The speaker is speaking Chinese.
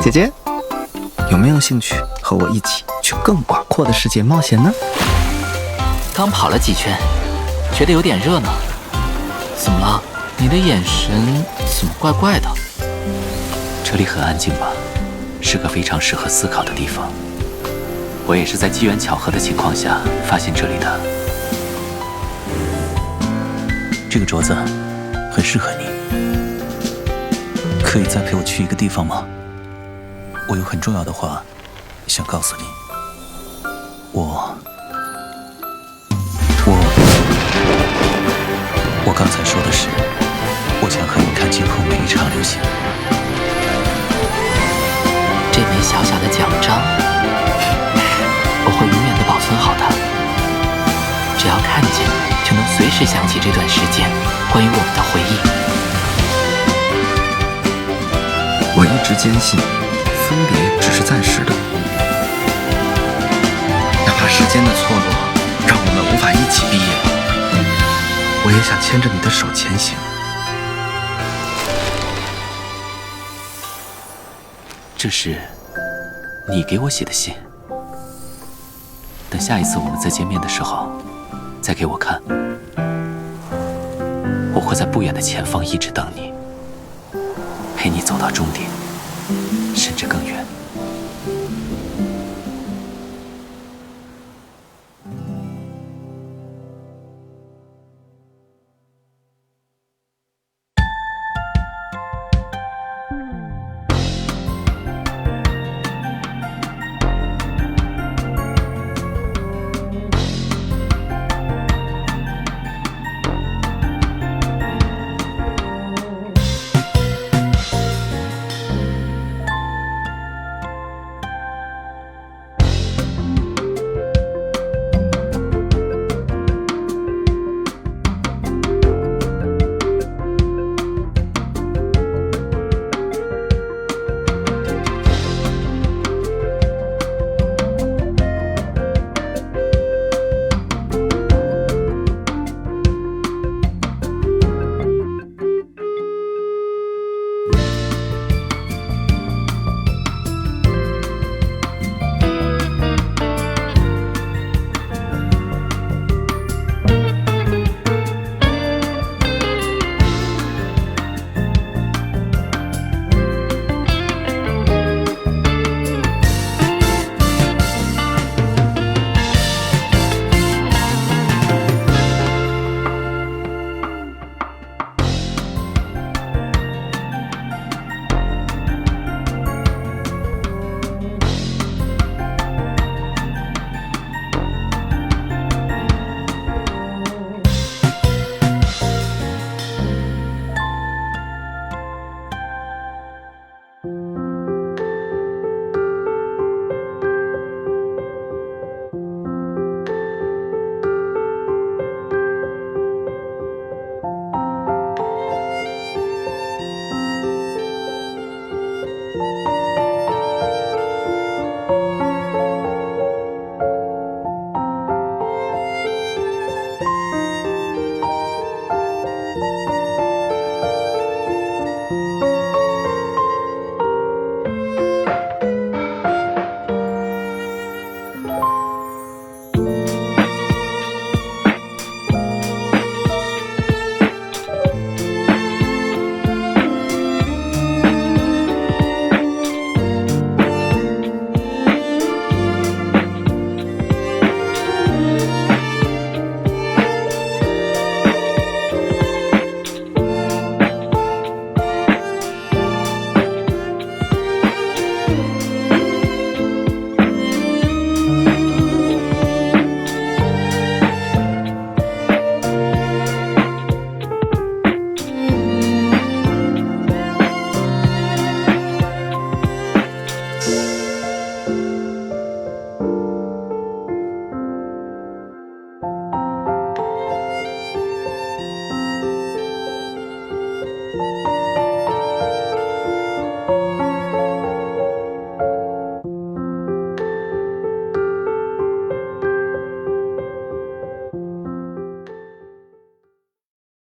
姐姐，有没有兴趣和我一起去更广阔的世界冒险呢？刚跑了几圈，觉得有点热呢。怎么了？你的眼神怎么怪怪的？这里很安静吧，是个非常适合思考的地方。我也是在机缘巧合的情况下发现这里的。这个镯子很适合你，可以再陪我去一个地方吗？我有很重要的话想告诉你。我，我，我刚才说的是，我想和你看今后每一场流星。这枚小小的奖章，我会永远的保存好它。只要看见，就能随时想起这段时间关于我们的回忆。我一直坚信，分别只是暂时的，哪怕时间的错落让我们无法一起毕业，我也想牵着你的手前行。这是你给我写的信。等下一次我们再见面的时候，再给我看。我会在不远的前方一直等你，陪你走到终点，甚至更远。